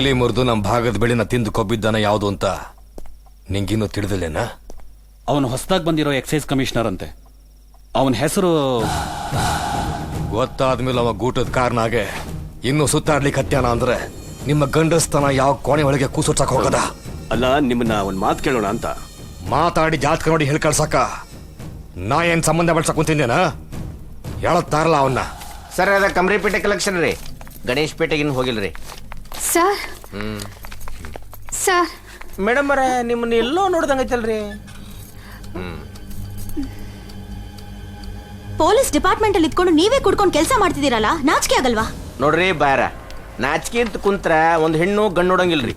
ಬೇಲಿ ಮುರಿದು ನಮ್ಮ ಭಾಗದ ಬೆಳೆನ ತಿಂದು ಕೊಬ್ಬಿದ್ದಾನ ಯಾವುದು ಅಂತ ನಿಂಗಿನ್ನೂ ತಿಳಿದಿಲ್ಲೇನಾ? ಅವನು ಹೊಸದಾಗಿ ಬಂದಿರೋ ಎಕ್ಸೈಸ್ ಕಮಿಷನರ್ ಅಂತೆ ಅವನ ಹೆಸರು ಗೊತ್ತಾದ್ಮೇಲೆ ಅವ ಗೂಟದ ಕಾರಣಾಗೆ ಇನ್ನು ಸುತ್ತಾಡ್ಲಿಕ್ಕೆ ಹತ್ಯಾನ ಅಂದ್ರೆ ನಿಮ್ಮ ಗಂಡಸ್ತನ ಯಾವ ಕೋಣೆ ಒಳಗೆ ಕೂಸುಟ್ಸಕ್ ಹೋಗದ? ಅಲ್ಲ ನಿಮ್ಮನ್ನ ಒಂದ್ ಮಾತು ಕೇಳೋಣ ಅಂತ. ಮಾತಾಡಿ ಜಾತಕ ನೋಡಿ ಹೇಳಿ ಕಳ್ಸಕ್ಕ ನಾ ಏನ್ ಸಂಬಂಧ ಬೆಳ್ಸಕ್ ಕುಂತಿದ್ದೇನ? ಹೇಳತ್ತಾರಲ್ಲ ಅವನ್ನ. ಸರ್ ಅದ ಕಮ್ರಿಪೇಟೆ ಕಲೆಕ್ಷನ್ ರೀ. ಗಣೇಶ್ ಪೇಟೆಗಿನ್ ಹೋಗಿಲ್ರಿ. ಸರ್. ಸರ್. ಮೇಡಮ್ ಅವರೇ ನಿಮ್ಮನ್ನ ಎಲ್ಲೋ ನೋಡ್ದಂಗೈತಲ್ರಿ ಪೊಲೀಸ್ ಡಿಪಾರ್ಟ್ಮೆಂಟ್ ಅಲ್ಲಿ ಇದ್ಕೊಂಡು ನೀವೇ ಕುಡ್ಕೊಂಡು ಕೆಲಸ ಮಾಡ್ತಿದ್ದೀರಲ್ಲ ನಾಚಿಕೆ ಆಗಲ್ವಾ? ನೋಡ್ರಿ ಬಾರ ನಾಚಿಕೆ ಅಂತ ಕುಂತ್ರ ಒಂದ್ ಹೆಣ್ಣು ಗಂಡು ನೋಡಂಗಿಲ್ರಿ.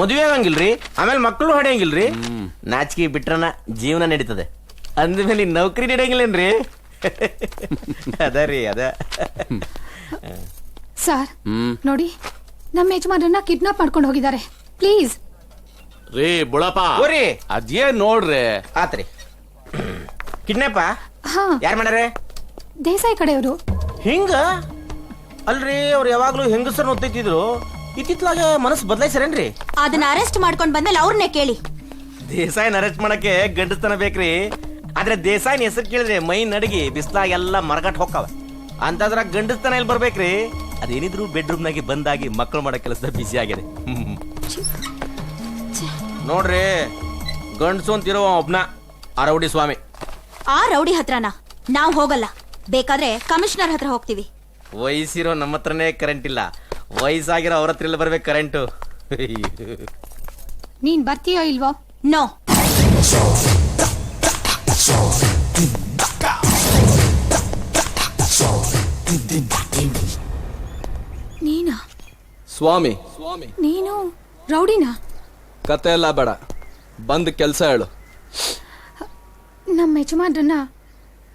ಮದುವೆ ಆಗಂಗಿಲ್ರಿ ಆಮೇಲೆ ಮಕ್ಕಳು ಹೊಡೆಯಂಗಿಲ್ರಿ. ನಾಚಿಕೆ ಬಿಟ್ರನ ಜೀವನ ನಡೀತದೆ. ಅಂದ್ಮೇಲೆ ನೌಕರಿ ನಡೆಯಂಗಿಲ್ಲೇನ್ರಿ ಅದ ರೀ ಅದ. ಸರ್ ನೋಡಿ. ನಮ್ಮ ಯಜಮಾನರನ್ನ ಕಿಡ್ನಾಪ್ ಮಾಡ್ಕೊಂಡು ಹೋಗಿದ್ದಾರೆ. ಪ್ಲೀಸ್ ರೀ ಬುಳಪ್ಪ. ಓರಿ ಅದೇನ್ ನೋಡ್ರಿ. ಆತ್ರಿ. ಕಿಡ್ನಾಪ ಹಾ. ಯಾರ್ ಮಾಡ್ಯಾರ? ದೇಸಾಯಿ ಕಡೆಯವರು. ಹಿಂಗ? ಅಲ್ರಿ ಅವ್ರು ಯಾವಾಗ್ಲೂ ಹೆಂಗಸರ್ ಓದ್ತಿದ್ರು ಇತ್ತಿತ್ಲಾಗ ಮನಸ್ಸು ಬದಲಾಯಿಸ್ಯಾರೇನ್ರಿ? ಅದನ್ನ ಅರೆಸ್ಟ್ ಮಾಡ್ಕೊಂಡು ಬಂದ್ಮೇಲೆ ಅವ್ರನ್ನೇ ಕೇಳಿ. ದೇಸಾಯಿನ ಅರೆಸ್ಟ್ ಮಾಡಕ್ಕೆ ಗಂಡಸ್ತನ ಬೇಕ್ರಿ. ಆದ್ರೆ ದೇಸಾಯಿನ ಹೆಸರು ಕೇಳಿದ್ರೆ ಮೈ ನಡಗಿ ಬಿಸ್ಲಾಗ ಎಲ್ಲ ಮರಗಟ್ ಹೋಗ್ತಾವ ಅಂತದ್ರಾಗ ಗಂಡಸ್ತನ ಎಲ್ಲಿ ಬರ್ಬೇಕ್ರಿ? ಅದೇನಿದ್ರು ಬೆಡ್ರೂಮ್ನಾಗೆ ಬಂದಾಗಿ ಮಕ್ಕಳು ಮಾಡೋ ಕೆಲಸದ ಬಿಸಿ ಆಗಿದೆ. ಹ್ಮ್. ನೋಡ್ರಿ ಗಂಡಸು ಅಂತಿರೋ ಒಬ್ನ ರೌಡಿ ಸ್ವಾಮಿ. ಆ ರೌಡಿ ಹತ್ರನ ನಾವು ಹೋಗಲ್ಲ. ಬೇಕಾದ್ರೆ ಕಮಿಷನರ್ ಹತ್ರ ಹೋಗ್ತೀವಿ. ವಯಸ್ಸಿರೋ ನಮ್ಮ ಹತ್ರನೇ ಕರೆಂಟ್ ಇಲ್ಲ. ವಯಸ್ಸಾಗಿರೋ ಅವ್ರ ಹತ್ರ ಇಲ್ಲ ಬರ್ಬೇಕು ಕರೆಂಟು ನೀನ್ ಬರ್ತೀಯೋ ಇಲ್ವೋ? ನೋ ನೀನಾ? ಸ್ವಾಮಿ. ನೀನು ರೌಡಿನಾ? ಕತೆ ಎಲ್ಲ ಬೇಡ. ಬಂದ್ ಕೆಲಸ ಹೇಳು. ನಮ್ಮ ಯಜಮಾನ್ರನ್ನ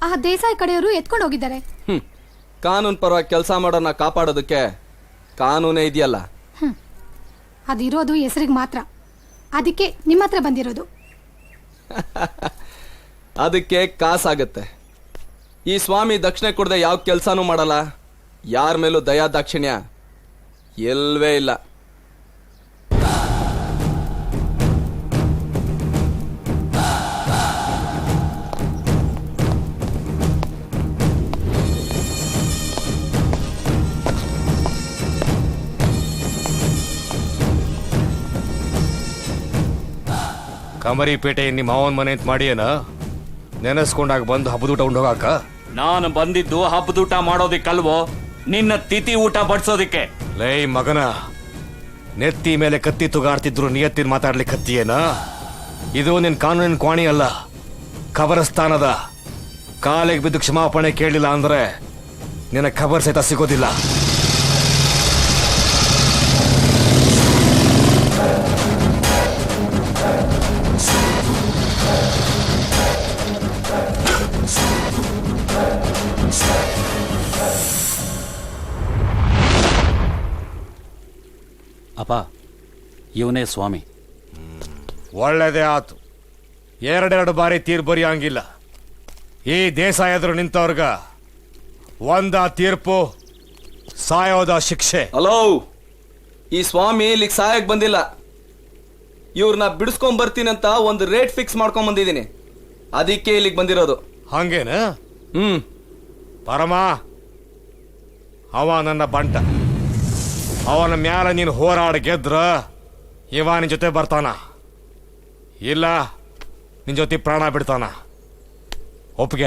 ಆ ದೇಸಾಯಿ ಕಡೆಯವರು ಎತ್ಕೊಂಡು ಹೋಗಿದ್ದಾರೆ. ಕಾನೂನು ಕಾನೂನ್ ಪರವಾಗಿ ಕೆಲಸ ಮಾಡೋನ ಕಾಪಾಡೋದಕ್ಕೆ ಕಾನೂನೇ ಇದೆಯಲ್ಲ. ಅದಿರೋದು ಹೆಸರಿಗೆ ಮಾತ್ರ. ಅದಕ್ಕೆ ನಿಮ್ಮ ಹತ್ರ ಬಂದಿರೋದು. ಅದಕ್ಕೆ ಕಾಸಾಗತ್ತೆ. ಈ ಸ್ವಾಮಿ ದಕ್ಷಿಣೆ ಕೊಡದೆ ಯಾವ ಕೆಲಸನೂ ಮಾಡಲ್ಲ. ಯಾರ ಮೇಲೂ ದಯಾ ದಾಕ್ಷಿಣ್ಯ ಎಲ್ವೇ ಇಲ್ಲ. ಕಮರಿಪೇಟೆ ನಿಮ್ಮ ಮಾವನ ಮನೆ ಅಂತ ಮಾಡಿಯೇನ? ಏನ ನೆನೆಸ್ಕೊಂಡಾಗ ಬಂದು ಹಬ್ಬದೂಟ ಉಂಡೋಗಾಕ? ನಾನು ಬಂದಿದ್ದು ಹಬ್ಬದೂಟ ಮಾಡೋದಿಕ್ಕಲ್ವೋ? ನಿನ್ನ ತಿಥಿ ಊಟ ಬಡ್ಸೋದಿಕ್ಕೆ. ಲೈ ಮಗನ, ನೆತ್ತಿ ಮೇಲೆ ಕತ್ತಿ ತುಗಾಡ್ತಿದ್ರು ನಿಯತ್ತಿನ ಮಾತಾಡ್ಲಿಕ್ಕೆ ಕತ್ತಿಯೇನ? ಇದು ನಿನ್ ಕಾನೂನಿನ ಕ್ವಾಣಿ ಅಲ್ಲ ಕಬರಸ್ಥಾನದ ಕಾಲಿಗೆ ಬಿದ್ದು ಕ್ಷಮಾಪಣೆ ಕೇಳಿಲ್ಲ ಅಂದ್ರೆ ನಿನ್ನ ಖಬರ್ ಸಹಿತ ಸಿಗೋದಿಲ್ಲ. ಇವನೇ ಸ್ವಾಮಿ. ಒಳ್ಳೇದೇ ಆತು. ಎರಡೆರಡು ಬಾರಿ ತೀರ್ಪು ಬರೆಯಂಗಿಲ್ಲ. ಈ ದೇಶ ಎದುರು ನಿಂತವ್ರಗ ಒಂದ ತೀರ್ಪು ಸಾಯೋದ ಶಿಕ್ಷೆ. ಹಲೋ ಈ ಸ್ವಾಮಿ ಇಲ್ಲಿಗೆ ಸಾಯಕ್ ಬಂದಿಲ್ಲ. ಇವ್ರನ್ನ ಬಿಡಿಸ್ಕೊಂಡ್ ಅಂತ ಒಂದು ರೇಟ್ ಫಿಕ್ಸ್ ಮಾಡ್ಕೊಂಡ್ ಬಂದಿದ್ದೀನಿ. ಅದಕ್ಕೆ ಇಲ್ಲಿಗೆ ಬಂದಿರೋದು. ಹಂಗೇನ? ಹ್ಮ್. ಪರಮ ಅವ ನನ್ನ ಬಂಟ. ಅವನ ಮ್ಯಾಲ ನೀನು ಹೋರಾಡ ಗೆದ್ರ ಇವ ನಿನ್ ಜೊತೆ ಬರ್ತಾನ. ಇಲ್ಲ ನಿನ್ ಜೊತೆ ಪ್ರಾಣ ಬಿಡ್ತಾನ. ಒಪ್ಪಿಗೆ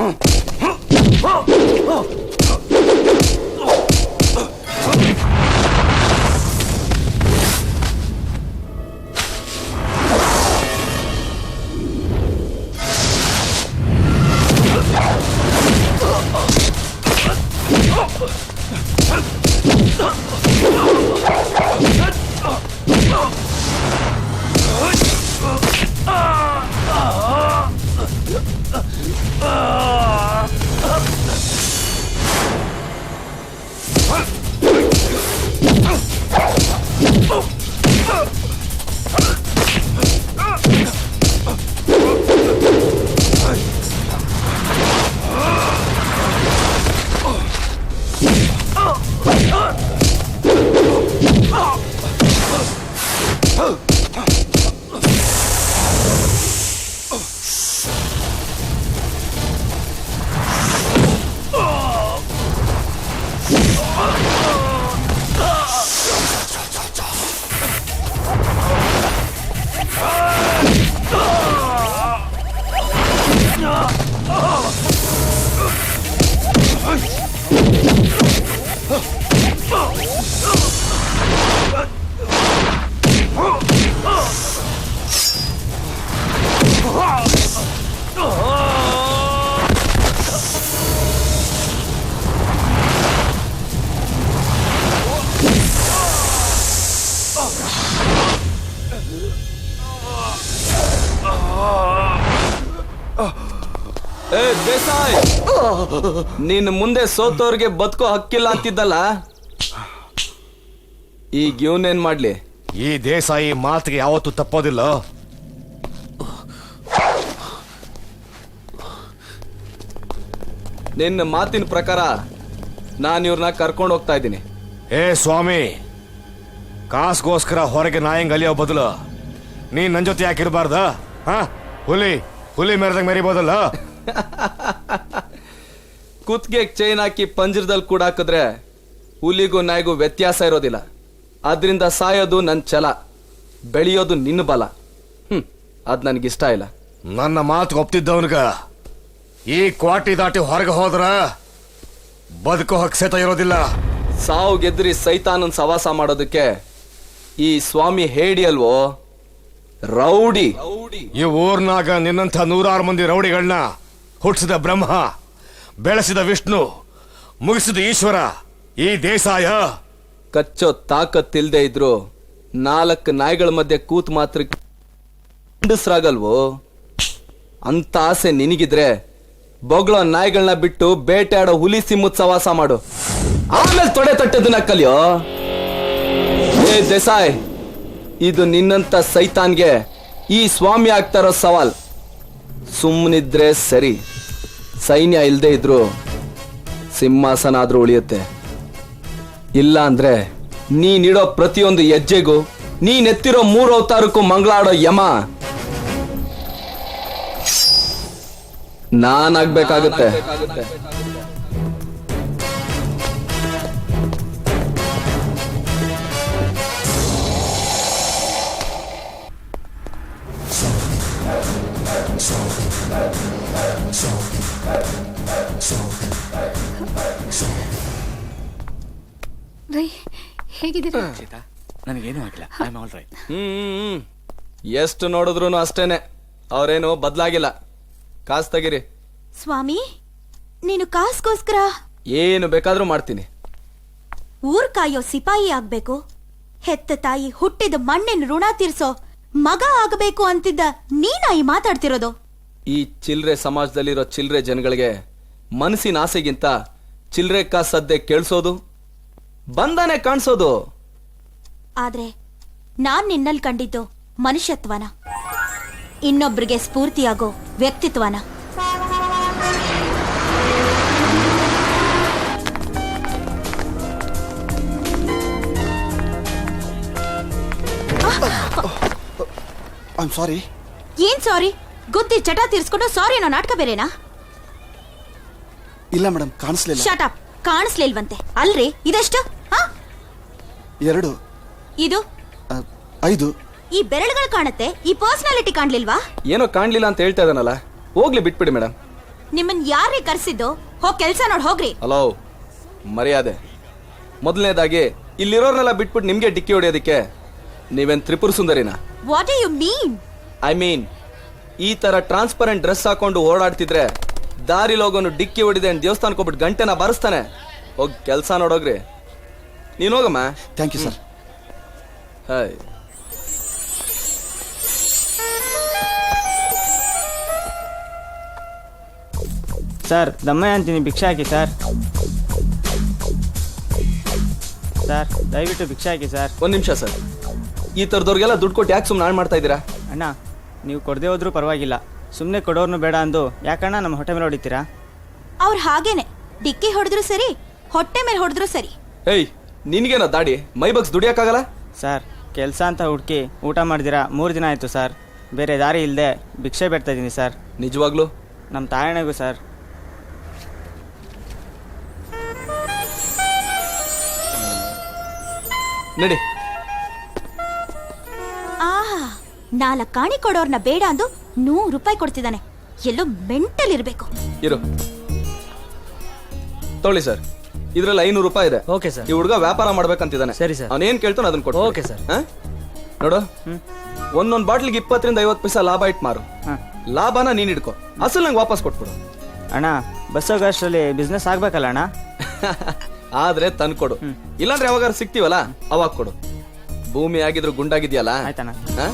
어? 어. 어. 어. ನೀನ್ ಮುಂದೆ ಸೋತೋರ್ಗೆ ಬದುಕೋ ಹಕ್ಕಿಲ್ಲ ಅಂತಿದ್ದಲ್ಲ? ಈಗ ಇವನೇನ್ ಮಾಡ್ಲಿ? ಈ ದೇಸಾಯಿ ಮಾತಿಗೆ ಯಾವತ್ತೂ ತಪ್ಪೋದಿಲ್ಲ. ನಿನ್ನ ಮಾತಿನ ಪ್ರಕಾರ ನಾನು ಇವ್ರನ್ನ ಕರ್ಕೊಂಡು ಹೋಗ್ತಾ ಇದ್ದೀನಿ. ಏ ಸ್ವಾಮಿ ಕಾಸ್ಗೋಸ್ಕರ ಹೊರಗೆ ನಾಯಂಗ್ ಅಲಿಯೋ ಬದಲು ನೀ ನನ್ ಜೊತೆ ಯಾಕಿರಬಾರ್ದ ಹಾ? ಹುಲಿ ಹುಲಿ ಮೆರೆದಂಗ್ ಮೆರಿಬೋದಲ್ಲ? ಕುತ್ಗೆ ಚೈನ್ ಹಾಕಿ ಪಂಜರದಲ್ಲಿ ಕೂಡ ಹಾಕಿದ್ರೆ ಹುಲಿಗೂ ನಾಯಿಗೂ ವ್ಯತ್ಯಾಸ ಇರೋದಿಲ್ಲ. ಅದರಿಂದ ಸಾಯೋದು ನನ್ನ ಛಲ. ಬೆಳೆಯೋದು ನಿನ್ನ ಬಲ. ಹ್ಮ್ ಅದು ನನಗಿಷ್ಟ ಇಲ್ಲ. ನನ್ನ ಮಾತು ಒಪ್ತಿದ್ದವನ್ಗ ಈ ಕ್ವಾಟಿ ದಾಟಿ ಹೊರಗೆ ಹೋದ್ರ ಬದುಕೋ ಸಹಿತ ಇರೋದಿಲ್ಲ. ಸಾವು ಗೆದ್ರಿ ಸೈತಾನನ್ ಸವಾಸ ಮಾಡೋದಕ್ಕೆ ಈ ಸ್ವಾಮಿ ಹೇಡಿ ಅಲ್ವೋ? ರೌಡಿ. ಈ ಊರ್ನಾಗ ನಿನ್ನಂಥ ನೂರಾರು ಮಂದಿ ರೌಡಿಗಳನ್ನ ಹುಟ್ಟಿಸಿದ ಬ್ರಹ್ಮ. ಬೆಳೆಸಿದ ವಿಷ್ಣು, ಮುಗಿಸಿದ ಈಶ್ವರ, ಈ ದೇಸಾಯ. ಕಚ್ಚೋ ತಾಕತ್ತಿಲ್ದೇ ಇದ್ರು ನಾಲ್ಕು ನಾಯಿಗಳ ಮಧ್ಯೆ ಕೂತ್ ಮಾತ್ರ ಗಂಡಸ್ರಾಗಲ್ವೋ? ಅಂತ ಆಸೆ ನಿನಗಿದ್ರೆ ಬೊಗಳೋ ನಾಯಿಗಳನ್ನ ಬಿಟ್ಟು ಬೇಟೆಯಾಡೋ ಹುಲಿ ಸಿಮ್ಮತ್ ಸವಾಸ ಮಾಡು. ಆಮೇಲೆ ತೊಡೆ ತಟ್ಟದನ್ನ ಕಲಿಯೋ? ಏ ದೇಸಾಯ್, ಇದು ನಿನ್ನಂತ ಸೈತಾನ್ಗೆ ಈ ಸ್ವಾಮಿ ಆಗ್ತಾರೋ ಸವಾಲ್. ಸುಮ್ಮನಿದ್ರೆ ಸರಿ. ಸೈನ್ಯ ಇಲ್ಲದೆ ಇದ್ರು ಸಿಂಹಾಸನ ಆದರೂ ಉಳಿಯುತ್ತೆ. ಇಲ್ಲ ಅಂದ್ರೆ ನೀನಿಡೋ ಪ್ರತಿಯೊಂದು ಹೆಜ್ಜೆಗೂ ನೀನೆತ್ತಿರೋ ಮೂರು ಅವತಾರಕ್ಕೂ ಮಂಗಳಾಡೋ ಯಮ. ನಾನಾಗ್ಬೇಕಾಗತ್ತೆ. ರೈ ಹೇಗಿದ್ದೀರಾ? ನನಗೇನು ಆಗಿಲ್ಲ. I am all right hmm ಎಷ್ಟು ನೋಡಿದ್ರು ಅಷ್ಟೇನೆ. ಅವ್ರೇನು ಬದ್ಲಾಗಿಲ್ಲ. ಕಾಸ್ ತೆಗಿರಿ. ಸ್ವಾಮಿ ನೀನು ಕಾಸ್ಗೋಸ್ಕರ ಏನು ಬೇಕಾದ್ರೂ ಮಾಡ್ತೀನಿ. ಊರ್ ಕಾಯೋ ಸಿಪಾಯಿ ಆಗ್ಬೇಕು. ಹೆತ್ತ ತಾಯಿ ಹುಟ್ಟಿದ ಮಣ್ಣಿನ ಋಣ ತೀರ್ಸೋ ಮಗ ಆಗಬೇಕು ಅಂತಿದ್ದ ನೀನ ಈ ಮಾತಾಡ್ತಿರೋದು? ಈ ಚಿಲ್ರೆ ಸಮಾಜದಲ್ಲಿರೋ ಚಿಲ್ರೆ ಜನಗಳಿಗೆ ಮನಸ್ಸಿನ ಆಸೆಗಿಂತ ಚಿಲ್ರೆ ಕಾಸದ್ದೆ ಕೇಳಿಸೋದು ಬಂಧನೆ ಕಾಣಿಸೋದು. ಆದ್ರೆ ನಾನ್ ನಿನ್ನಲ್ಲಿ ಕಂಡಿದ್ದು ಮನುಷ್ಯತ್ವನ. ಇನ್ನೊಬ್ರಿಗೆ ಸ್ಫೂರ್ತಿಯಾಗೋ ವ್ಯಕ್ತಿತ್ವನ. ಐ ಸಾರಿ ಏನ್ ಸಾರಿ? ಗುದ್ದಿ ಚಟ ತೀರ್ಸ್ಕೊಂಡು ಸಾರಿ ಅನ್ನೋ ನಾಟಕ ಬೇರೆನಾ? ಇಲ್ಲ ಮೇಡಮ್ ಕಾಣಿಸ್ಲಿಲ್ಲ. ಶಟ್ ಅಪ್ ಕಾಣಿಸ್ಲಿಲ್ವಂತೆ. ಅಲ್ರಿ? ಇದೆಷ್ಟು? ಹಾ? ಎರಡು. ಇದು? ಆ, ಐದು. ಈ ಬೆರಳುಗಳು ಕಾಣುತ್ತೆ ಈ ಪರ್ಸನಾಲಿಟಿ ಕಾಣ್ಲಿಲ್ವಾ? ಏನೋ ಕಾಣ್ಲಿಲ್ಲ ಅಂತ ಹೇಳ್ತಾ ಇದ್ದಾನಲ್ಲ ಹೋಗ್ಲಿ ಬಿಟ್ಬಿಡಿ ಮೇಡಮ್. ನಿಮ್ಮನ್ ಯಾರೇ ಕರ್ಸಿದ್ದು? ಹೋಗ್ ಕೆಲ್ಸ ನೋಡ್ ಹೋಗ್ರಿ. ಹಲೋ ಮರ್ಯಾದೆ. ಮೊದಲನೇದಾಗಿ ಇಲ್ಲಿರೋರ್ನೆಲ್ಲ ಬಿಟ್ಬಿಟ್ಟು ನಿಮ್ಗೆ ಡಿಕ್ಕಿ ಹೊಡೆಯೋದಕ್ಕೆ ನೀವೇನ್ Tripura ಸುಂದರಿನಾ? What you mean I mean ಈ ತರ ಟ್ರಾನ್ಸ್ಪರೆಂಟ್ ಡ್ರೆಸ್ ಹಾಕೊಂಡು ಓಡಾಡ್ತಿದ್ರೆ ದಾರಿ ಲೋಗೋನು ಡಿಕ್ಕಿ ಹೊಡಿದೆ ಅಂತ ದೇವಸ್ಥಾನಕ್ಕೆ ಹೋಗ್ಬಿಟ್ಟು ಗಂಟೆನ ಬಾರಿಸ್ತಾನೆ. ಹೋಗಿ ಕೆಲಸ ನೋಡೋಗ್ರಿ. ನೀನು ಹೋಗಮ್ಮ. Thank you sir hi sir ದಮ್ಮಯ್ಯ ಅಂತೀನಿ ಭಿಕ್ಷೆ ಹಾಕಿ ಸರ್ ಸರ್ ದಯವಿಟ್ಟು ಭಿಕ್ಷೆ ಹಾಕಿ ಸರ್ ಒಂದು ನಿಮಿಷ ಸರ್ ಈ ಥರದವ್ರಿಗೆಲ್ಲ ದುಡ್ಡು ಕೊಟ್ಟು ಯಾಕೆ ಸುಮ್ಮನೆ ಹಾಳು ಮಾಡ್ತಾ ಇದ್ದೀರಾ? ಅಣ್ಣ ನೀವು ಕೊಡದೆ ಹೋದ್ರೂ ಪರವಾಗಿಲ್ಲ. ಸುಮ್ಮನೆ ಕೊಡೋರ್ನು ಬೇಡ ಅಂದು ಯಾಕಣ್ಣ ನಮ್ಮ ಹೊಟ್ಟೆ ಮೇಲೆ ಹೊಡಿತೀರಾ? ಅವ್ರು ಹಾಗೇನೆ. ಡಿಕ್ಕಿ ಹೊಡೆದ್ರು ಸರಿ ಹೊಟ್ಟೆ ಮೇಲೆ ಹೊಡೆದ್ರು ಸರಿ. ಏಯ್ ನಿನ್ಗೇನ ದಾಡಿ? ಮೈ ಬಗ್ಸ್ ದುಡಿಯಕ್ಕಾಗಲ್ಲ? ಸರ್ ಕೆಲಸ ಅಂತ ಹುಡುಕಿ ಊಟ ಮಾಡಿದಿರಾ ಮೂರು ದಿನ ಆಯಿತು ಸರ್. ಬೇರೆ ದಾರಿ ಇಲ್ಲದೆ ಭಿಕ್ಷೆ ಬೇಡ್ತಾ ಇದ್ದೀನಿ ಸರ್. ನಿಜವಾಗ್ಲು? ನಮ್ಮ ತಾಯಣೆಗೂ ಸರ್. ನಡಿ. ನಾಲ್ಕು ಕಾಣಿ ಕೊಡೋರ್ನ ಬೇಡ ಅಂದು ನೂರು ರೂಪಾಯಿ ಕೊಡ್ತಿದ್ದಾನೆ. ಎಲ್ಲೋ ಮೆಂಟಲ್ ಇರಬೇಕು. ಇರು. ತೊಗೊಳ್ಳಿ ಸರ್. ಇದ್ರಲ್ಲಿ ಐನೂರು ರೂಪಾಯಿ ಇದೆ. Okay sir. ಈ ಹುಡುಗ ವ್ಯಾಪಾರ ಮಾಡ್ಬೇಕಂತಿದ್ದಾನೆ. ಸರಿ ಸರ್. ಅವನೇನ್ ಕೇಳ್ತಾನೆ ಅದನ್ನ ಕೊಡು ಓಕೆ ಸರ್. ನೋಡು. ಒಂದೊಂದು ಬಾಟ್ಲಿಗೆ ಇಪ್ಪತ್ತರಿಂದ ಐವತ್ತು ಪೈಸಾ ಲಾಭ ಇಟ್ಟು ಮಾರು. ಹಾಂ. ಲಾಭನ ನೀನ್ ಇಡ್ಕೊ ಅಸಲ್ ನಂಗೆ ವಾಪಸ್ ಕೊಟ್ಬಿಡು. ಅಣ್ಣ ಬಸ್ ಹೋಗೋಷ್ಟರಲ್ಲಿ ಬಿಸ್ನೆಸ್ ಆಗ್ಬೇಕಲ್ಲ ಅಣ್ಣ? ಆದ್ರೆ ತಂದ್ಕೊಡು ಇಲ್ಲಾಂದ್ರೆ ಯಾವಾಗ ಸಿಗ್ತೀವಲ್ಲ ಅವಾಗ ಕೊಡು. ಭೂಮಿ ಆಗಿದ್ರು ಗುಂಡಾಗಿದ್ಯಲ್ಲ? ಆಯ್ತಣ್ಣ. ಹಾ?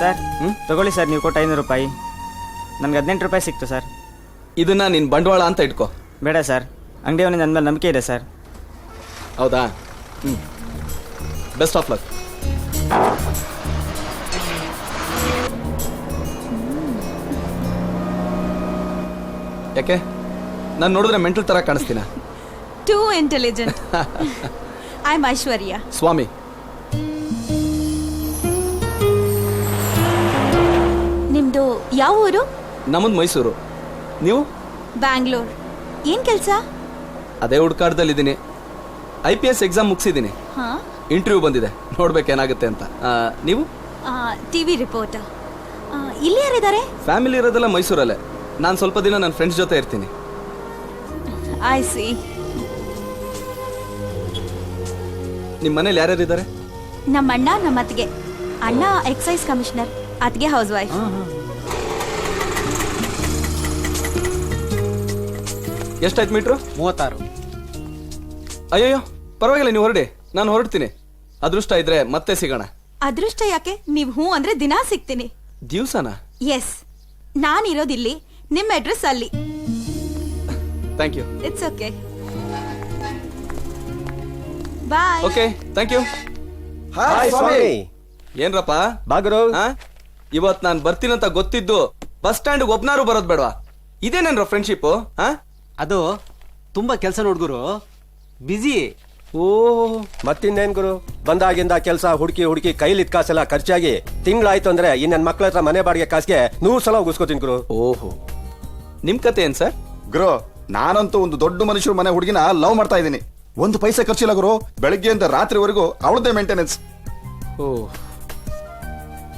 ಸರ್. ಹ್ಞೂ ತಗೊಳ್ಳಿ ಸರ್ ನೀವು ಕೊಟ್ಟ ಐನೂರು ರೂಪಾಯಿ. ನನಗೆ ಹದಿನೆಂಟು ರೂಪಾಯಿ ಸಿಕ್ತು ಸರ್. ಇದನ್ನ ನೀನು ಬಂಡವಾಳ ಅಂತ ಇಟ್ಕೋ. ಬೇಡ ಸರ್. ಅಂಗಡಿಯವನಿಗೆ ನನ್ನ ಮೇಲೆ ನಂಬಿಕೆ ಇದೆ ಸರ್. ಹೌದಾ? ಹ್ಞೂ ಬೆಸ್ಟ್ ಆಫ್ ಲಕ್ ಯಾಕೆ? ನಾನು ನೋಡಿದ್ರೆ ಮೆಂಟಲ್ ಥರ ಕಾಣಿಸ್ತೀನ? Too intelligent I am Aishwarya ಸ್ವಾಮಿ ನಿಮ್ದು ಯಾವ ಊರು? ನಮ್ಮದು ಮೈಸೂರು. ನೀವು? ಬ್ಯಾಂಗ್ಳೂರ್. ಏನ್ ಕೆಲಸ? ಅದೇ ಹುಡ್ಕಾಡ್ದಲ್ಲಿದ್ದೀನಿ ಐ ಪಿ ಎಸ್ ಎಕ್ಸಾಮ್ ಮುಗಿಸಿದ್ದೀನಿ. ಹಾ? ಇಂಟರ್ವ್ಯೂ ಬಂದಿದೆ. ನೋಡ್ಬೇಕೇನಾಗುತ್ತೆ ಅಂತ. ಆ, ನೀವು? ಟಿವಿ ರಿಪೋರ್ಟರ್ ಇಲ್ಲಿ ಯಾರಿದ್ದಾರೆ? ಫ್ಯಾಮಿಲಿ ಇರೋದೆಲ್ಲ ಮೈಸೂರಲ್ಲೇ. ನಾನು ಸ್ವಲ್ಪ ದಿನ ನನ್ನ ಫ್ರೆಂಡ್ಸ್ ಜೊತೆ ಇರ್ತೀನಿ. ಐ ಸಿ ನಿಮ್ಮ ಮನೇಲಿ ಯಾರ್ಯಾರು ಇದ್ದಾರೆ ನಮ್ಮ ಅಣ್ಣ ನಮ್ಮ ಅತ್ತಿಗೆ ಅಣ್ಣ ಎಕ್ಸೈಸ್ ಕಮಿಷನರ್ ಅತ್ತಿಗೆ ಹೌಸ್ ವೈಫ್ ಎಷ್ಟಾಯ್ತು ಮೀಟ್ರು? ಮೂವತ್ತಾರು. ಅಯ್ಯಯ್ಯೋ ಪರವಾಗಿಲ್ಲ ನೀವು ಹೊರಡಿ. ನಾನು ಹೊರಡ್ತೀನಿ. ಅದೃಷ್ಟ ಇದ್ರೆ ಮತ್ತೆ ಸಿಗೋಣ. ಅದೃಷ್ಟ ಯಾಕೆ? ನೀವು ಹ್ಞೂ ಅಂದ್ರೆ ದಿನಾ ಸಿಗ್ತೀನಿ. ದಿವ್ಸನಾ? ಎಸ್ ನಾನಿರೋದಿಲ್ಲಿ ನಿಮ್ಮ ಅಡ್ರೆಸ್ ಅಲ್ಲಿ. Thank you it's okay bye okay thank you hi ಸ್ವಾಮಿ ಏನ್ರಪ್ಪ? ಬಾಗರು. ಆ? ಇವತ್ ನಾನ್ ಬರ್ತೀನಂತ ಗೊತ್ತಿದ್ದು ಬಸ್ ಸ್ಟ್ಯಾಂಡ್ ಒಬ್ನಾರು ಬರೋದ್ ಬೇಡವಾ? ಇದೇನೇನ್ರ ಫ್ರೆಂಡ್ಶಿಪ್ ಹಾ? ಅದು ತುಂಬಾ ಕೆಲಸ ನೋಡ್ಗುರು ಬಿಜಿ ಓ ಮತ್ತಿನ್ನೇನ್ ಗುರು? ಬಂದಾಗಿಂದ ಕೆಲಸ ಹುಡುಕಿ ಹುಡುಕಿ ಕೈಲಿ ಕಾಸೆಲ್ಲ ಖರ್ಚಾಗಿ ತಿಂಗಳಾಯ್ತು ಅಂದ್ರೆ ಈ ನನ್ನ ಮಕ್ಳ ಹತ್ರ ಮನೆ ಬಾಡಿಗೆ ಕಾಸಿಗೆ ನೂರು ಸಲ ಉಗಿಸ್ಕೋತೀನಿ ಗುರು. ಓಹೋ. ನಿಮ್ ಕತೆ ಏನ್ ಸರ್? ಗುರು ನಾನಂತೂ ಒಂದು ದೊಡ್ಡ ಮನುಷ್ಯರ ಮನೆ ಹುಡುಗಿನ ಲವ್ ಮಾಡ್ತಾ ಇದ್ದೀನಿ. ಒಂದು ಪೈಸೆ ಖರ್ಚಿಲ್ಲ ಗುರು. ಬೆಳಗ್ಗೆಯಿಂದ ರಾತ್ರಿವರೆಗೂ ಅವಳದೇ ಮೇಂಟೆನೆನ್ಸ್ ಓ.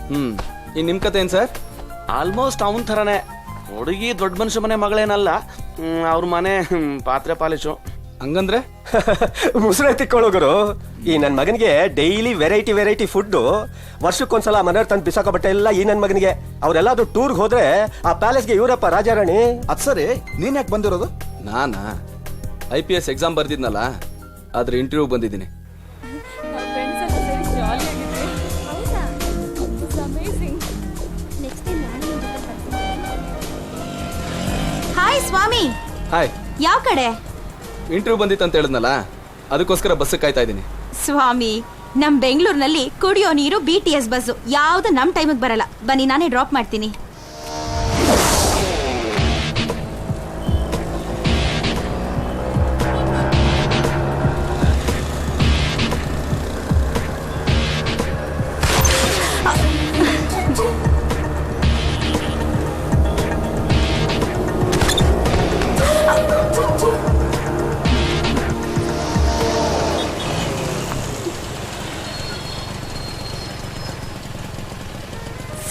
ಹ್ಮ್. ಇನ್ ನಿಮ್ ಕತೆ ಏನ್ ಸರ್? ಆಲ್ಮೋಸ್ಟ್ ಅವನ್ ಥರನೇ. ಹುಡುಗಿ ದೊಡ್ಡ ಮನುಷ್ಯ ಮನೆ ಮಗಳೇನಲ್ಲ ಅವ್ರ ಮನೆ ಪಾತ್ರೆ ಪಾಲಿಶು. ಹಂಗಂದ್ರೆ? ಮುಸುರೆ ತಿಕ್ಕೊಳ್ಳೋಗರು ಈ ನನ್ನ ಮಗನಿಗೆ ಡೈಲಿ ವೆರೈಟಿ ವೆರೈಟಿ ಫುಡ್ ವರ್ಷಕ್ಕೊಂದ್ಸಲ ಮನೆಯವ್ರು ತಂದು ಬಿಸಾಕೋ ಬಟ್ಟೆ ಎಲ್ಲ ಈ ನನ್ನ ಮಗನಿಗೆ. ಅವರೆಲ್ಲಾದ್ರೂ ಟೂರ್ಗೆ ಹೋದ್ರೆ ಆ ಪ್ಯಾಲೇಸ್ಗೆ ಇವರಪ್ಪ ರಾಜಾರಾಣಿ. ಅದು ಸರಿ. ನೀನ್ ಯಾಕೆ ಬಂದಿರೋದು? ನಾನಾ? ಐ ಪಿ ಎಸ್ ಎಕ್ಸಾಮ್ ಬರ್ದಿದ್ನಲ್ಲ ಆದ್ರೆ ಇಂಟರ್ವ್ಯೂ ಬಂದಿದ್ದೀನಿ. ಸ್ವಾಮಿ. ಹಾಯ್ ಯಾವ ಕಡೆ? ಇಂಟರ್ವ್ಯೂ ಬಂದಿತ್ತು ಅಂತ ಹೇಳಿದ್ನಲ್ಲ ಅದಕ್ಕೋಸ್ಕರ ಬಸ್ ಕಾಯ್ತಾ ಇದ್ದೀನಿ. ಸ್ವಾಮಿ ನಮ್ ಬೆಂಗಳೂರಿನಲ್ಲಿ ಕುಡಿಯೋ ನೀರು ಬಿ ಟಿ ಎಸ್ ಬಸ್ಸು ಯಾವ್ದು ನಮ್ ಟೈಮಿಗೆ ಬರಲ್ಲ. ಬನ್ನಿ ನಾನೇ ಡ್ರಾಪ್ ಮಾಡ್ತೀನಿ.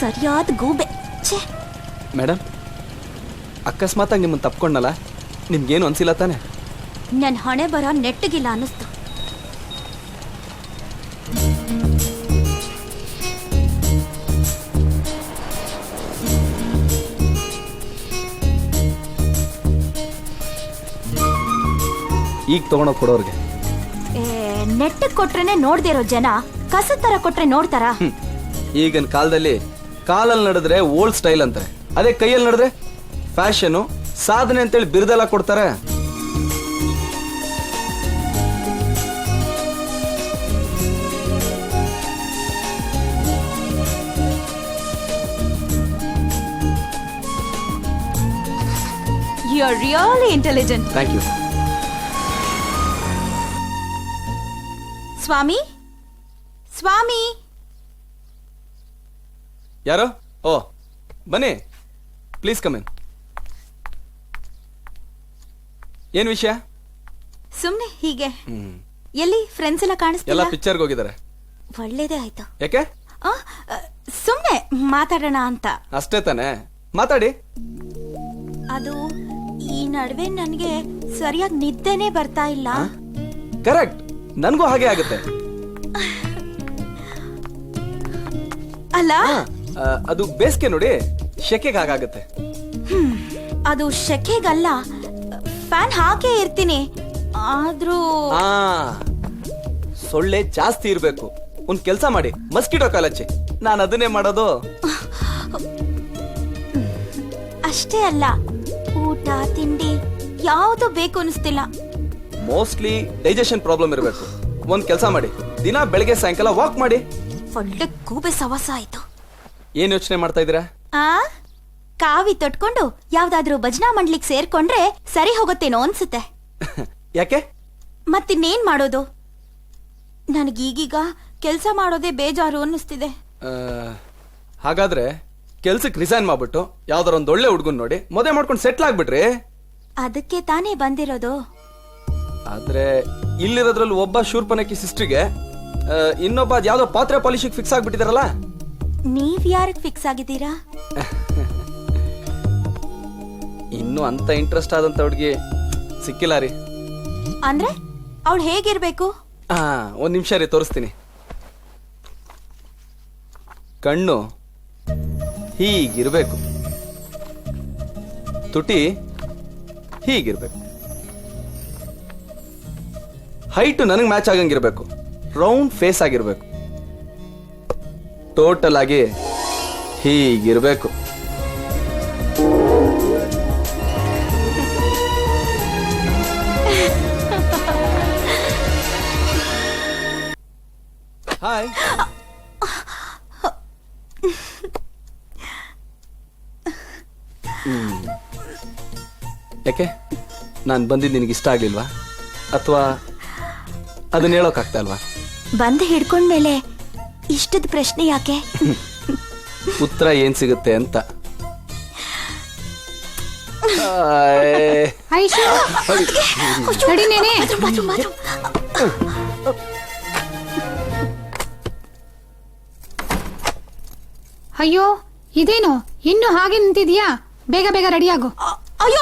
ಸರಿಯಾದ ಗೂಬೆ. ಛೇ. ಮೇಡಮ್ ಅಕಸ್ಮಾತಾಗಿ ನಿಮ್ಮನ್ನು ತಪ್ಕೊಂಡಲ್ಲ ನಿಮ್ಗೇನು ಅನ್ಸಿಲ್ಲ ತಾನೆ? ನನ್ನ ಹಣೆ ಬರ ನೆಟ್ಟಗಿಲ್ಲ ಅನ್ನಿಸ್ತು. ಈಗ ತಗೊಂಡ ಕೊಡೋರ್ಗೆ. ಏ, ನೆಟ್ಟಗ್ ಕೊಟ್ರೇನೆ ನೋಡ್ದೇ ಇರೋ ಜನ ಕಸದ ತರ ಕೊಟ್ರೆ ನೋಡ್ತಾರಾ. ಈಗಿನ ಕಾಲದಲ್ಲಿ ಕಾಲಲ್ಲಿ ನಡೆದ್ರೆ ಓಲ್ಡ್ ಸ್ಟೈಲ್ ಅಂತಾರೆ ಅದೇ ಕೈಯಲ್ಲಿ ನಡೆದ್ರೆ ಫ್ಯಾಷನು ಸಾಧನೆ ಅಂತೇಳಿ ಬಿರುದೆಲ್ಲ ಕೊಡ್ತಾರೆ You are really intelligent. Thank you Swami? Swami? ಯಾರು? ಓ ಬನ್ನಿ. ಪ್ಲೀಸ್ ಕಮ್ ಇನ್ ಏನ್ ವಿಷಯ? ಸುಮ್ನೆ ಹೀಗೆ. ಎಲ್ಲಿ ಫ್ರೆಂಡ್ಸ್ ಎಲ್ಲ ಎಲ್ಲ ಕಾಣಿಸ್ತಿಲ್ಲ ಪಿಕ್ಚರ್ಗೆ ಹೋಗಿದ್ದಾರೆ. ಒಳ್ಳೇದೇ ಆಯ್ತು. ಯಾಕೆ? ಆ, ಆ, ಸುಮ್ನೆ ಮಾತಾಡೋಣ ಅಂತ. ಅಷ್ಟೇ ತಾನೆ. ಮಾತಾಡಿ. ಅದು ಈ ನಡುವೆ ನನ್ಗೆ ಸರಿಯಾಗಿ ನಿದ್ದೆನೆ ಬರ್ತಾ ಇಲ್ಲ. ಕರೆಕ್ಟ್ ನನಗೂ ಹಾಗೆ ಆಗುತ್ತೆ. ಅಲ್ಲ? ಆ, ಅದು ಬೇಸಿಗೆ ನೋಡಿ ಶೆಕೆಗೆ ಹಾಗಾಗುತ್ತೆ. ಅದು ಶೆಕೆಗಲ್ಲ ಫ್ಯಾನ್ ಹಾಕೇ ಇರ್ತೀನಿ ಆದ್ರೂ ಆ ಸೊಳ್ಳೆ ಜಾಸ್ತಿ ಇರ್ಬೇಕು. ಒಂದ್ ಕೆಲ್ಸ ಮಾಡಿ ಮಸ್ಕಿಟೋ ಕಾಲಚ್ಚಿ. ನಾನು ಅದನ್ನೇ ಮಾಡೋದು. ಅಷ್ಟೇ ಅಲ್ಲ ಊಟ ತಿಂಡಿ ಯಾವುದು ಬೇಕು ಅನಿಸ್ತಿಲ್ಲ ಮೋಸ್ಟ್ಲಿ ಡೈಜೆಷನ್ ಪ್ರಾಬ್ಲಮ್ ಇರಬೇಕು. ಒಂದ್ ಕೆಲಸ ಮಾಡಿ ದಿನ ಬೆಳಗ್ಗೆ ಸಾಯಂಕಾಲ ವಾಕ್ ಮಾಡಿ. ಒಳ್ಳೆ ಕೂಬೆ ಸವಸ ಆಯ್ತು. ಏನ್ ಯೋಚನೆ ಮಾಡ್ತಾ ಇದ್ದೀರಾ? ಆ? ಕಾವಿ ತೊಟ್ಕೊಂಡು ಯಾವ್ದಾದ್ರೂ ಭಜನಾ ಮಂಡ್ಲಿಕ್ ಸೇರ್ಕೊಂಡ್ರೆ ಸರಿ ಹೋಗುತ್ತೇನೋ ಅನ್ಸುತ್ತೆ. ಯಾಕೆ? ಮತ್ತಿನ್ನೇನ್ ಮಾಡೋದು? ನನಗೀಗೀಗ ಕೆಲಸ ಮಾಡೋದೇ ಬೇಜಾರು ಅನ್ನಿಸ್ತಿದೆ. ಆ, ಹಾಗಾದ್ರೆ ಕೆಲ್ಸಕ್ಕೆ ರಿಸೈನ್ ಮಾಡ್ಬಿಟ್ಟು ಯಾವ್ದಾರ ಒಂದ್ ಒಳ್ಳೆ ಹುಡ್ಗನ್ ನೋಡಿ ಮದುವೆ ಮಾಡ್ಕೊಂಡು ಸೆಟ್ಲ್ ಆಗ್ಬಿಟ್ರಿ. ಅದಕ್ಕೆ ತಾನೇ ಬಂದಿರೋದು. ಆದ್ರೆ ಇಲ್ಲಿರೋದ್ರಲ್ಲಿ ಒಬ್ಬ ಶೂರ್ಪನಕ್ಕಿ ಸಿಸ್ಟ್ರಿಗೆ ಇನ್ನೊಬ್ಬ ಅದ್ ಯಾವ್ದೋ ಪಾತ್ರೆ ಪಾಲಿಶಿಗೆ ಫಿಕ್ಸ್ ಆಗ್ಬಿಟ್ಟಿದಾರಲ್ಲ? ನೀವ್ ಯಾರಿಗ್ ಫಿಕ್ಸ್ ಆಗಿದ್ದೀರಾ? ಇನ್ನು ಅಂತ ಇಂಟ್ರೆಸ್ಟ್ ಆದಂತ ಹುಡುಗಿ ಸಿಕ್ಕಿಲ್ಲ ರೀ. ಅಂದ್ರೆ ಅವಳು ಹೇಗಿರ್ಬೇಕು? ಹಾ ಒಂದ್ ನಿಮಿಷ ರೀ ತೋರಿಸ್ತೀನಿ. ಕಣ್ಣು ಹೀಗಿರ್ಬೇಕು. ತುಟಿ ಹೀಗಿರ್ಬೇಕು. ಹೈಟ್ ನನಗೆ ಮ್ಯಾಚ್ ಆಗಂಗಿರ್ಬೇಕು. ರೌಂಡ್ ಫೇಸ್ ಆಗಿರ್ಬೇಕು. ಟೋಟಲ್ ಆಗಿ ಹೀಗಿರಬೇಕು ಹಾಯ್ ಯಾಕೆ? ನಾನು ಬಂದಿದ್ದು ನಿನಗೆ ಇಷ್ಟ ಆಗಲಿಲ್ವಾ? ಅಥವಾ ಅದನ್ನ ಹೇಳೋಕ್ಕಾಗ್ತಾ ಅಲ್ವಾ ಬಂದು ಹಿಡ್ಕೊಂಡ್ಮೇಲೆ ಇಷ್ಟದ ಪ್ರಶ್ನೆ ಯಾಕೆ? ಉತ್ತರ ಏನ್ ಸಿಗುತ್ತೆ ಅಂತ. ಆಯ್. ಐಶು ನಡಿ ನೇನೆ. ಅಯ್ಯೋ ಇದೇನು? ಇನ್ನು ಹಾಗೆ ನಿಂತಿದ್ಯಾ? ಬೇಗ ಬೇಗ ರೆಡಿ ಆಗು. ಅಯ್ಯೋ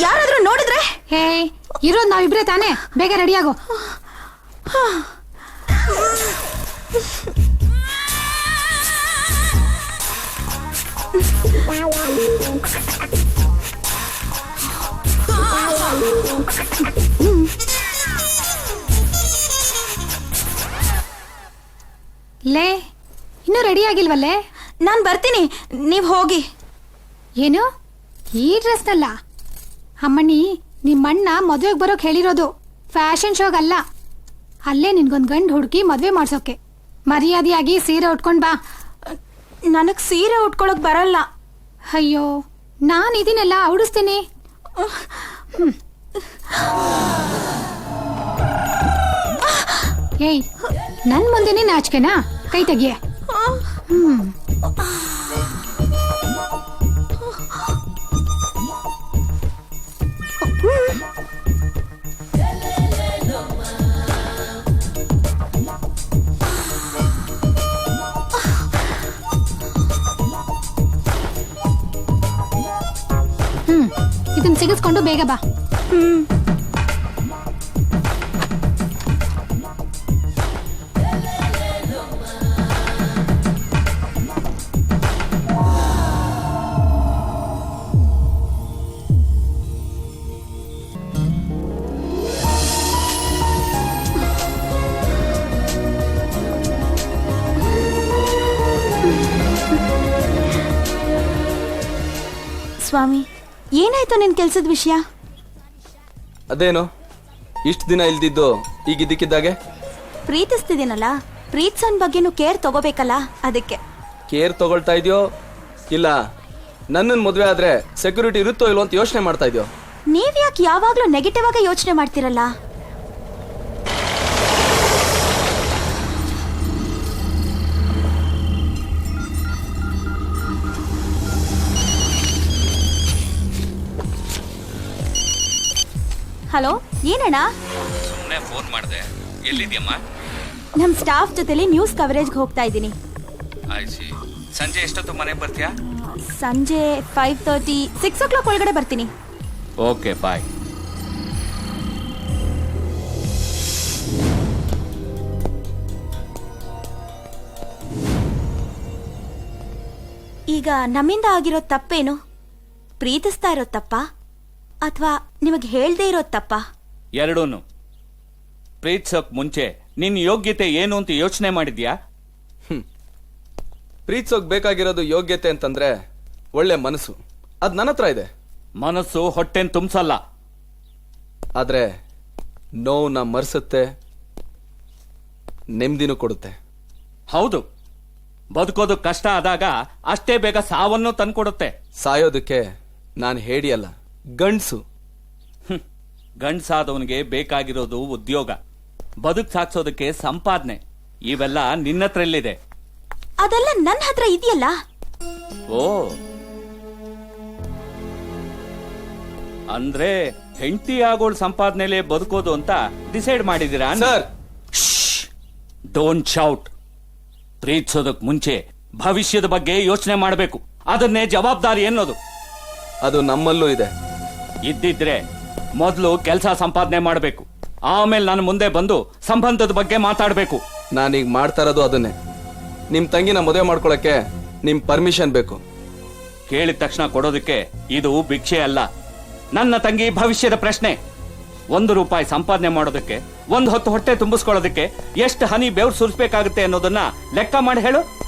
ಯಾರಾದ್ರೂ ನೋಡಿದ್ರೆ? ಹೇ ಇರೋದ್ ನಾವಿಬ್ರೆ ತಾನೇ? ಬೇಗ ರೆಡಿ ಆಗು. ಲೇ ಇನ್ನೂ ರೆಡಿ ಆಗಿಲ್ವಲ್ಲೇ ನಾನು ಬರ್ತೀನಿ ನೀವು ಹೋಗಿ. ಏನು? ಈ ಡ್ರೆಸ್ನಲ್ಲ ಅಮ್ಮಣ್ಣಿ ನಿಮ್ಮಣ್ಣ ಮದುವೆಗೆ ಬರೋಕ್ ಹೇಳಿರೋದು. ಫ್ಯಾಷನ್ ಶೋಗಲ್ಲ ಅಲ್ಲೇ ನಿನ್ಗೊಂದ್ ಗಂಡು ಹುಡುಕಿ ಮದುವೆ ಮಾಡ್ಸೋಕೆ. ಮರ್ಯಾದೆಯಾಗಿ ಸೀರೆ ಉಟ್ಕೊಂಡ್ ಬಾ. ನನಗ್ ಸೀರೆ ಉಟ್ಕೊಳಕ್ ಬರಲ್ಲ. ಅಯ್ಯೋ ನಾನ್ ಇದನ್ನೆಲ್ಲ ಉಡಿಸ್ತೀನಿ. ಏಯ್ ನನ್ ಮುಂದೆನೆ ನಾಚಿಕೆನಾ? ಕೈ ತೆಗಿಯ. ಹ್ಮ್. ಸಿಗಿಸ್ಕೊಂಡು ಬೇಗ ಬಾ. ಸ್ವಾಮಿ ಏನಾಯ್ತು ನಿನ್ ಕೆಲ್ಸದ ವಿಷಯ? ಅದೇನು? ಇಷ್ಟು ದಿನ ಇಲ್ದಿದ್ದು ಈಗ ಇದಕ್ಕಿದ್ದಾಗೆ? ಪ್ರೀತಿಸ್ತಿದ್ದೀನಲ್ಲ ಪ್ರೀತ್ಸನ್ ಬಗ್ಗೆನೂ ಕೇರ್ ತಗೋಬೇಕಲ್ಲ ಅದಕ್ಕೆ. ಕೇರ್ ತಗೊಳ್ತಾ ಇದೆಯೋ? ಇಲ್ಲ. ನನ್ನನ್ ಮದುವೆ ಆದ್ರೆ ಸೆಕ್ಯೂರಿಟಿ ಇರುತ್ತೋ ಇಲ್ವೋ ಅಂತ ಯೋಚನೆ ಮಾಡ್ತಾ ಇದೆಯೋ? ನೀವ್ ಯಾಕೆ ಯಾವಾಗ್ಲೂ ನೆಗೆಟಿವ್ ಆಗಿ ಯೋಚನೆ ಮಾಡ್ತಿರಲ್ಲ? ಹಲೋ ಏನಣ್ಣ? ಸುಮ್ಮನೆ ಫೋನ್ ಮಾಡಿದೆ. ಎಲ್ಲಿದ್ಯಮ್ಮ ನಮ್ಮ ಸ್ಟಾಫ್ ಜೊತೆಲಿ ನ್ಯೂಸ್ ಕವರೇಜ್ಗೆ ಹೋಗ್ತಾ ಇದ್ದೀನಿ. ಆಯ್ಸಿ ಸಂಜೆ ಎಷ್ಟೊತ್ತು ಮನೆಗೆ ಬರ್ತೀಯಾ? ಸಂಜೆ five thirty six o'clock ಒಳಗಡೆ ಬರ್ತೀನಿ. ಓಕೆ ಬಾಯ್ ಈಗ ನಮ್ಮಿಂದ ಆಗಿರೋ ತಪ್ಪೇನು? ಪ್ರೀತಿಸ್ತಾ ಇರೋ ತಪ್ಪ? ಅಥವಾ ನಿಮಗೆ ಹೇಳದೇ ಇರೋ ತಪ್ಪ? ಎರಡೂನು. ಪ್ರೀತ್ಸೋಕ್ ಮುಂಚೆ ನಿನ್ನ ಯೋಗ್ಯತೆ ಏನು ಅಂತ ಯೋಚನೆ ಮಾಡಿದ್ಯಾ? ಪ್ರೀತ್ಸೋಕ್ ಬೇಕಾಗಿರೋದು ಯೋಗ್ಯತೆ ಅಂತಂದ್ರೆ ಒಳ್ಳೆ ಮನಸ್ಸು. ಅದ್ ನನ್ನ ಹತ್ರ ಇದೆ. ಮನಸ್ಸು ಹೊಟ್ಟೆನ್ ತುಂಬಿಸಲ್ಲ. ಆದ್ರೆ ನೋವನ್ನ ಮರ್ಸುತ್ತೆ ನೆಮ್ಮದಿನೂ ಕೊಡುತ್ತೆ. ಹೌದು. ಬದುಕೋದು ಕಷ್ಟ ಆದಾಗ ಅಷ್ಟೇ ಬೇಗ ಸಾವನ್ನು ತಂದ್ಕೊಡುತ್ತೆ. ಸಾಯೋದಕ್ಕೆ ನಾನು ಹೇಡಿಯಲ್ಲ. ಗಂಡ್ಸು. ಗಂಡ್ಸಾದವನಿಗೆ ಬೇಕಾಗಿರೋದು ಉದ್ಯೋಗ. ಬದುಕ್ ಸಾಕ್ಸೋದಕ್ಕೆ ಸಂಪಾದನೆ. ಇವೆಲ್ಲ ನಿನ್ನತ್ರಲ್ಲಿದೆ. ಅದೆಲ್ಲ ನನ್ನ ಹತ್ರ ಇದೆಯಲ್ಲ? ಓ. ಅಂದ್ರೆ ಹೆಂಡತಿ ಆಗೋಳ್ ಸಂಪಾದನೆಲೆ ಬದುಕೋದು ಅಂತ ಡಿಸೈಡ್ ಮಾಡಿದೀರಾ ಸರ್. Don't shout. ಪ್ರೀತಿಸೋದಕ್ ಮುಂಚೆ ಭವಿಷ್ಯದ ಬಗ್ಗೆ ಯೋಚನೆ ಮಾಡಬೇಕು. ಅದನ್ನೇ ಜವಾಬ್ದಾರಿ ಎನ್ನೋದು ಅದು ನಮ್ಮಲ್ಲೂ ಇದೆ. ಇದ್ದಿದ್ರೆ ಮೊದಲು ಕೆಲಸ ಸಂಪಾದನೆ ಮಾಡಬೇಕು. ಆಮೇಲೆ ನಾನು ಮುಂದೆ ಬಂದು ಸಂಬಂಧದ ಬಗ್ಗೆ ಮಾತಾಡಬೇಕು. ನಾನೀಗ ಮಾಡ್ತಾ ಇರೋದು ಅದನ್ನೇ. ನಿಮ್ ತಂಗಿನ ಮದುವೆ ಮಾಡ್ಕೊಳಕ್ಕೆ ನಿಮ್ ಪರ್ಮಿಷನ್ ಬೇಕು. ಕೇಳಿದ ತಕ್ಷಣ ಕೊಡೋದಕ್ಕೆ ಇದು ಭಿಕ್ಷೆ ಅಲ್ಲ. ನನ್ನ ತಂಗಿ ಭವಿಷ್ಯದ ಪ್ರಶ್ನೆ. ಒಂದು ರೂಪಾಯಿ ಸಂಪಾದನೆ ಮಾಡೋದಕ್ಕೆ ಒಂದು ಹೊತ್ತು ಹೊಟ್ಟೆ ತುಂಬಿಸ್ಕೊಳ್ಳೋದಕ್ಕೆ ಎಷ್ಟು ಹನಿ ಬೆವ್ರು ಸುರಿಸಬೇಕಾಗುತ್ತೆ ಅನ್ನೋದನ್ನ ಲೆಕ್ಕ ಮಾಡಿ ಹೇಳು.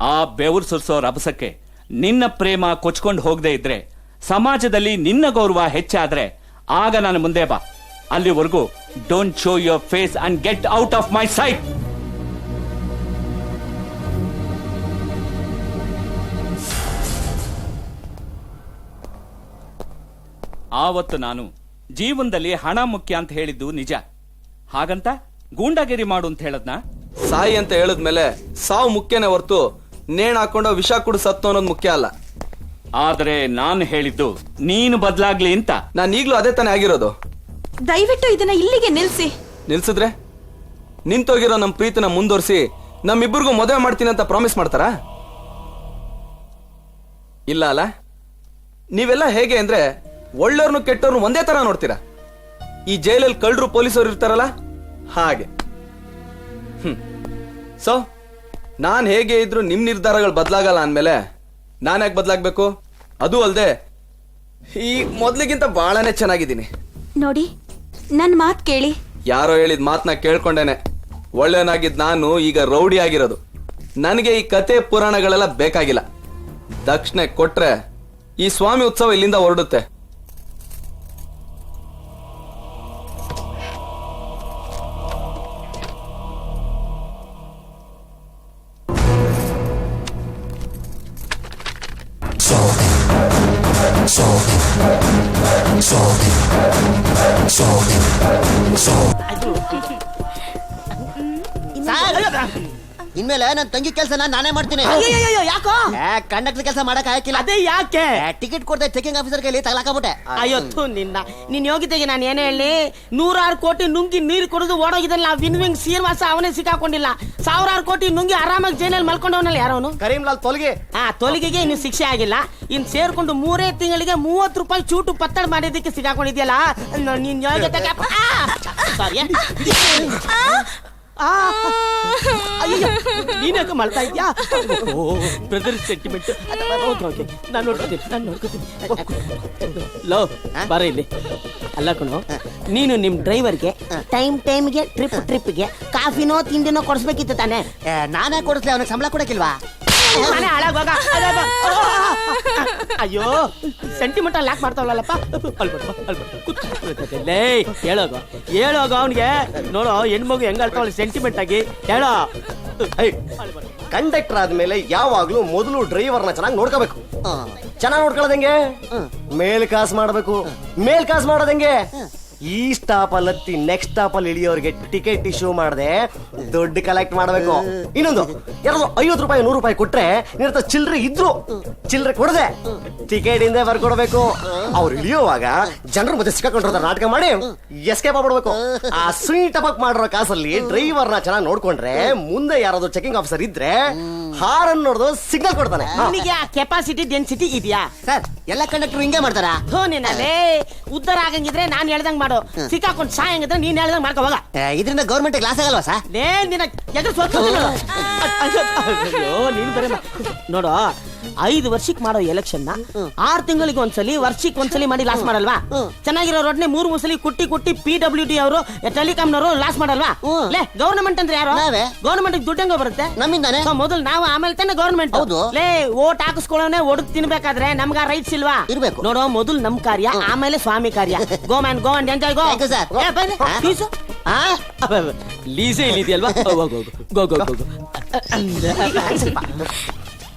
ಆ ಬೆವರು ಸುರಿಸೋ ರಭಸಕ್ಕೆ ನಿನ್ನ ಪ್ರೇಮ ಕೊಚ್ಕೊಂಡು ಹೋಗದೆ ಇದ್ರೆ, ಸಮಾಜದಲ್ಲಿ ನಿನ್ನ ಗೌರವ ಹೆಚ್ಚಾದ್ರೆ, ಆಗ ನಾನು ಮುಂದೆ ಬಾ. ಅಲ್ಲಿವರೆಗೂ don't show your face and get out of my sight ಆವತ್ತು ನಾನು ಜೀವನದಲ್ಲಿ ಹಣ ಮುಖ್ಯ ಅಂತ ಹೇಳಿದ್ದು ನಿಜ. ಹಾಗಂತ ಗೂಂಡಾಗಿರಿ ಮಾಡು ಅಂತ ಹೇಳದ್ನಾ? ಸಾಯಿ ಅಂತ ಹೇಳಿದ್ಮೇಲೆ ಸಾವು ಮುಖ್ಯನೇ ಹೊರ್ತು ನೇಣ್ ಹಾಕೊಂಡು ವಿಷ ಕುಡು ಸತ್ತು ಅನ್ನೋದು ಮುಖ್ಯ ಅಲ್ಲ. ಆದ್ರೆ ನಾನು ಹೇಳಿದ್ದು ನೀನು ಬದಲಾಗ್ಲಿ ಅಂತ. ನಾನು ಈಗಲೂ ಅದೇ ತಾನೇ ಆಗಿರೋದು. ದಯವಿಟ್ಟು ಇದನ್ನ ಇಲ್ಲಿಗೆ ನಿಲ್ಸಿ. ನಿಲ್ಸಿದ್ರೆ? ನಿಂತೋಗಿರೋ ನಮ್ಮ ಪ್ರೀತಿನ ಮುಂದುವರಿಸಿ ನಮ್ಮಿಬ್ಬರಿಗೂ ಮದುವೆ ಮಾಡ್ತೀನಿ ಅಂತ ಪ್ರಾಮಿಸ್ ಮಾಡ್ತಾರಾ? ಇಲ್ಲ ಅಲ್ಲ. ನೀವೆಲ್ಲ ಹೇಗೆ ಅಂದ್ರೆ ಒಳ್ಳೆಯವ್ರನ್ನು ಕೆಟ್ಟವ್ರನ್ನು ಒಂದೇ ತರ ನೋಡ್ತೀರಾ? ಈ ಜೈಲಲ್ಲಿ ಕಳ್ಳರು ಪೊಲೀಸರು ಇರ್ತಾರಲ್ಲ? ಹಾಗೆ. ಹ್ಮ್. ಸೊ ನಾನ್ ಹೇಗೆ ಇದ್ರು ನಿಮ್ ನಿರ್ಧಾರಗಳು ಬದಲಾಗಲ್ಲ ಅಂದ್ಮೇಲೆ ನಾನು ಯಾಕೆ ಬದಲಾಗ್ಬೇಕು? ಅದು ಅಲ್ದೆ ಈ ಮೊದ್ಲಿಗಿಂತ ಬಹಳನೇ ಚೆನ್ನಾಗಿದ್ದೀನಿ. ನೋಡಿ ನನ್ ಮಾತ್ ಕೇಳಿ. ಯಾರೋ ಹೇಳಿದ ಮಾತನ್ನ ಕೇಳ್ಕೊಂಡೇನೆ. ಒಳ್ಳೆಯನಾಗಿದ್ ನಾನು ಈಗ ರೌಡಿ ಆಗಿರೋದು. ನನಗೆ ಈ ಕತೆ ಪುರಾಣಗಳೆಲ್ಲ ಬೇಕಾಗಿಲ್ಲ. ದಕ್ಷಿಣೆ ಕೊಟ್ರೆ ಈ ಸ್ವಾಮಿ ಉತ್ಸವ ಇಲ್ಲಿಂದ ಹೊರಡುತ್ತೆ. soldi, soldi, soldi, soldi. Aduh. ಇನ್ಮೇಲೆ ನನ್ನ ತಂಗಿ ಕೆಲಸ ನಾನೇ ಮಾಡ್ತೀನಿ. ಯಾಕೋ? ಕಂಡಕ್ಟರ್ ಕೆಲಸ ಮಾಡಕ್ ಹಾಕಿಲ್ಲ ಅದೇ ಯಾಕೆ? ಟಿಕೆಟ್ ಕೊಡ್ತಾ ಚೆಕಿಂಗ್ ಆಫೀಸರ್ ಕೈಲಿ ತಗಲಾಕಬಿಟ್ಟೆ ಅಯ್ಯೋ ನಿನ್ನ. ನಿನ್ ಯೋಗ್ಯತೆಗೆ ನಾನು ಏನೇ ಹೇಳಿ ನೂರಾರು ಕೋಟಿ ನುಂಗಿ ನೀರು ಕುಡಿದು ಓಡೋಗಿದ್ದಲ್ಲ ವಿನ್ ವಿಂಗ್ ಶ್ರೀನಿವಾಸ ಅವನೇ ಸಿಕ್ಕಾಕೊಂಡಿಲ್ಲ. ಸಾವಿರಾರು ಕೋಟಿ ನುಂಗಿ ಆರಾಮಾಗಿ ಜೈನಲ್ಲಿ ಮಲ್ಕೊಂಡವನಲ್ಲ ಯಾರವನು? ಕರೀಂಲಾಲ್ ತೊಲಗಿ. ಆ ತೊಲಿಗೆಗೆ ಇನ್ನು ಶಿಕ್ಷೆ ಆಗಿಲ್ಲ. ಇನ್ ಸೇರ್ಕೊಂಡು ಮೂರೇ ತಿಂಗಳಿಗೆ ಮೂವತ್ತು ರೂಪಾಯಿ ಚೂಟು ಪತ್ತಡ ಮಾಡಿದ್ದಕ್ಕೆ ಸಿಕ್ಕಾಕೊಂಡಿದ್ಯಲ್ಲ? ನೀನ್ ನಿನ್ ಯೋಗ್ಯತೆಗೆ ಸಾರಿ ನೀನಕ್ಕೆ ಮಾಡ್ತಾ ಇದ್ಯಾ ಓ ಬ್ರದರ್ ಸೆಂಟಿಮೆಂಟ್ ನಾನು ನೋಡ್ಕೋತೀನಿ ನಾನು ನೋಡ್ಕೋತೀನಿ. ಲೋ ಬರ ಇಲ್ಲಿ. ಅಲ್ಲ ಕಣೋ ನೀನು ನಿಮ್ಮ ಡ್ರೈವರ್ಗೆ ಟೈಮ್ ಟೈಮ್ಗೆ ಟ್ರಿಪ್ ಟ್ರಿಪ್ಗೆ ಕಾಫಿನೋ ತಿಂಡಿನೋ ಕೊಡಿಸ್ಬೇಕಿತ್ತು ತಾನೆ? ನಾನೇ ಕೊಡಿಸ್ಲಿ ಅವನಿಗೆ ಸಂಬಳ ಕೊಡಕ್ಕಿಲ್ವಾ? ಮನೆ ಹಾಳಾಗುವಾಗ ಅಯ್ಯೋ ಸೆಂಟಿಮೆಂಟಲ್ ಯಾಕೆ ಮಾಡ್ತಾವಲ್ಲಪ್ಪ ಲೇ ಹೇಳೋಗ ಹೇಳೋಗ ಅವನಿಗೆ ನೋಡೋ ಹೆಣ್ಮಗು ಹೆಂಗ್ ಅಳ್ತಾವಳೆ ಸೆಂಟಿಮೆಂಟ್ ಆಗಿ ಹೇಳೋ ಕಂಡಕ್ಟರ್ ಆದ್ಮೇಲೆ ಯಾವಾಗ್ಲೂ ಮೊದಲು ಡ್ರೈವರ್ನ ಚೆನ್ನಾಗಿ ನೋಡ್ಕೋಬೇಕು ಚೆನ್ನಾಗಿ ನೋಡ್ಕೊಳ್ಳೋದಂಗೆ ಮೇಲ್ ಕಾಸ್ ಮಾಡಬೇಕು ಮೇಲ್ ಕಾಸ್ ಮಾಡೋದಂಗೆ ಈ ಸ್ಟಾಪ್ ಅಲ್ಲಿ ಹತ್ತಿ ನೆಕ್ಸ್ಟ್ ಸ್ಟಾಪ್ ಅಲ್ಲಿ ಇಳಿಯೋರಿಗೆ ಟಿಕೆಟ್ ಇಶ್ಯೂ ಮಾಡದೆ ದುಡ್ಡು ಕಲೆಕ್ಟ್ ಮಾಡಬೇಕು. ಇನ್ನೊಂದು ಎರಡು ಐವತ್ತು ರೂಪಾಯಿ ನೂರು ರೂಪಾಯಿ ಕೊಟ್ರೆ ನಿನ್ನ ಹತ್ರ ಚಿಲ್ಲರೆ ಇದ್ರು. ಚಿಲ್ಲರೆ ಕೊಡದೆ. ಟಿಕೆಟ್ ಇಂದ ಬರ್ಕೊಡ್ಬೇಕು. ಅವ್ರು ಇಳಿಯುವಾಗ ಜನರ ಮತ್ತೆ ಸಿಕ್ಕಾಕೊಂಡಿರ್ತಾರೆ ನಾಟಕ ಮಾಡಿ ಎಸ್ಕೇಪ್ ಆಗ್ಬಿಡ್ಬೇಕು. ಆ ಸ್ವೀಟ್ ಟಪಕ್ ಮಾಡಿರೋ ಕಾಸಲ್ಲಿ ಡ್ರೈವರ್ನ ಚೆನ್ನಾಗಿ ನೋಡ್ಕೊಂಡ್ರೆ ಮುಂದೆ ಯಾರಾದ್ರೂ ಚೆಕಿಂಗ್ ಆಫೀಸರ್ ಇದ್ರೆ ಹಾರನ್ ನೋಡಿದ್ರು ಸಿಗ್ನಲ್ ಕೊಡ್ತಾನೆ. ನಿಮಗೆ ಆ ಕೆಪಾಸಿಟಿ ಡೆನ್ಸಿಟಿ ಇದೆಯಾ? ಸರ್ ಎಲ್ಲ ಕಂಡಕ್ಟರ್ ಹಿಂಗೆ ಮಾಡ್ತಾರಾ? ಹೋ ಉದ್ಧಾರ ಆಗಂಗಿದ್ರೆ ನಾನು ಹೇಳ್ದಂಗ್ ಮಾಡು ಸಿಕ್ಕಾಕೊಂಡ್ ಸಾಯಂಗಿದ್ರೆ ನೀನ್ ಹೇಳ್ದಂಗ್ ಮಾಡ್ಕೋ ಹೋಗ. ಇದರಿಂದ ಗೌರ್ಮೆಂಟ್ ಕ್ಲಾಸ್ ಆಗಲ್ವಾ ಸಾ? ಲೇ ನಿನ್ನ ಎದುರು ಸ್ವಲ್ಪ ಅಯ್ಯೋ ನೀನು ಬರೇ ನೋಡು ಐದು ವರ್ಷಕ್ಕೆ ಮಾಡೋ ಎಲೆಕ್ಷನ್ನ ಆರ್ ತಿಂಗಳಿಗೆ ಒಂದ್ಸಲಿ ವರ್ಷಕ್ಕೆ ಒಂದ್ಸಲಿ ಮಾಡಿ ಲಾಸ್ ಮಾಡಲ್ವಾ? ಚೆನ್ನಾಗಿರೋ ರೋಡ್ನೆ ಮೂರು ಮೂಸಲಿ ಕುಟ್ಟಿ ಕುಟ್ಟಿ ಪಿ ಡಬ್ಲ್ಯೂ ಡಿ ಅವರು ಟೆಲಿಕಾಮ್ನವರು ಲಾಸ್ ಮಾಡಲ್ವಾ. ಲೇ ಗವರ್ನಮೆಂಟ್ ಅಂದ್ರೆ ಯಾರು. ಗವರ್ನಮೆಂಟ್ ದುಡ್ಡು ಹೆಂಗ ಬರುತ್ತೆ? ನಮ್ಮಿಂದಾನೆ. ಮೊದಲು ನಾವು ಆಮೇಲೆ ತಾನೆ ಗವರ್ನಮೆಂಟ್ ಹೌದು. ಲೇ ಓಟ್ ಹಾಕಿಸ್ಕೊಳ್ಳೋನೆ ಒಡಕ್ ತಿನ್ಬೇಕಾದ್ರೆ ನಮ್ಗ ರೈಟ್ಸ್ ಇಲ್ವಾ? ಇರ್ಬೇಕು. ನೋಡೋ ಮೊದಲು ನಮ್ ಕಾರ್ಯ ಆಮೇಲೆ ಸ್ವಾಮಿ ಕಾರ್ಯ. Go man go and enjoy go go go go go go ಹಾ? ಗೋ ಗೋ ಲೀಸೆ ಇಲ್ಲಿದೆಯಲ್ವಾ? Go go go go go ಗೋ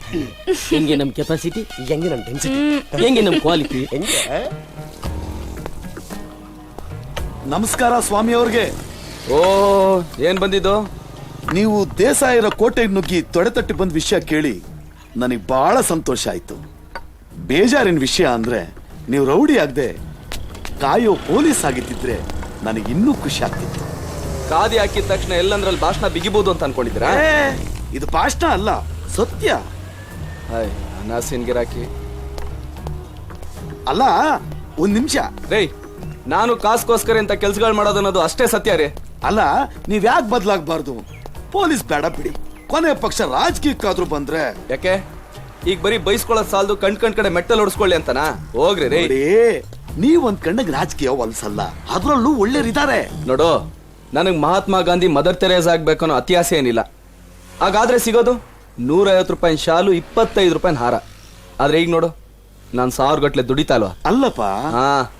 ಹೆಂಗೆ ನಮ್ಮ ಕೆಪಾಸಿಟಿ ಹೆಂಗೆ ನಮ್ಮ ಡೆನ್ಸಿಟಿ ಹೆಂಗೆ ನಮ್ಮ ಕ್ವಾಲಿಟಿ ಹೆಂಗೆ? ನಮಸ್ಕಾರ ಸ್ವಾಮಿ ಅವ್ರಿಗೆ. ಓ ಏನ್ ಬಂದಿದ್ದು? ನೀವು ದೇಸಾಯರ ಕೋಟೆಗೆ ನುಗ್ಗಿ ತೊಡೆತಟ್ಟಿ ಬಂದ ವಿಷಯ ಕೇಳಿ ನನಗೆ ಬಹಳ ಸಂತೋಷ ಆಯ್ತು. ಬೇಜಾರಿನ ವಿಷಯ ಅಂದ್ರೆ ನೀವು ರೌಡಿ ಆಗದೆ ಕಾಯೋ ಪೊಲೀಸ್ ಆಗಿದ್ದಿದ್ರೆ ನನಗೆ ಇನ್ನೂ ಖುಷಿ ಆಗ್ತಿತ್ತು. ಕಾದಿ ಹಾಕಿದ ತಕ್ಷಣ ಎಲ್ಲಂದ್ರಲ್ಲಿ ಭಾಷಣ ಬಿಗಿಬಹುದು ಅಂತ ಅನ್ಕೊಂಡಿದ್ರ ಏ, ಇದು ಭಾಷಣ ಅಲ್ಲ ಸತ್ಯ. ಹಾಯ್ ಗಿರಾಕಿ ಅಲ್ಲ ಒಂದ್ ನಿಮಿಷ. ರೇ ನಾನು ಕಾಸ್ಗೋಸ್ಕರ ಇಂಥ ಕೆಲ್ಸಗಳು ಮಾಡೋದು ಅನ್ನೋದು ಅಷ್ಟೇ ಸತ್ಯ ರೀ. ಅಲ್ಲ ನೀವ್ ಯಾಕೆ ಬದಲಾಗಬಾರ್ದು? ಪೊಲೀಸ್ ಬೇಡ ಬಿಡಿ. ಕೊನೆ ಪಕ್ಷ ರಾಜಕೀಯಕ್ಕಾದ್ರೂ ಬಂದ್ರೆ ಯಾಕೆ? ಈಗ ಬರೀ ಬೈಸ್ಕೊಳ್ಳೋದ್ ಸಾಲದು ಕಣ್ ಕಣ್ ಕಡೆ ಮೆಟ್ಟಲ್ ಹೊಡ್ಸ್ಕೊಳ್ಳಿ ಅಂತನಾ? ಹೋಗ್ರಿ ರೇ ನೋಡಿ ನೀವ್ ಒಂದ್ ಕಣ್ಣಿಗೆ ರಾಜಕೀಯ ಹೊಲ್ಸಲ್ಲ. ಅದ್ರಲ್ಲೂ ಒಳ್ಳೆಯರಿದ್ದಾರೆ ನೋಡು ನನಗ್ ಮಹಾತ್ಮ ಗಾಂಧಿ ಮದರ್ ತೆರೇಸ್ ಆಗ್ಬೇಕು ಅನ್ನೋ ಅತ್ಯಾಸೆ ಏನಿಲ್ಲ. ಹಾಗಾದ್ರೆ ಸಿಗೋದು? ನೂರೈವತ್ತು ರೂಪಾಯಿ ಶಾಲು ಇಪ್ಪತ್ತೈದು ರೂಪಾಯಿ ಹಾರ. ಆದ್ರೆ ಈಗ ನೋಡು ನಾನು ಸಾವಿರ ಗಟ್ಲೆ ದುಡಿತಾ ಅಲ್ವಾ ಅಲ್ಲಪ್ಪ. ಹಾ.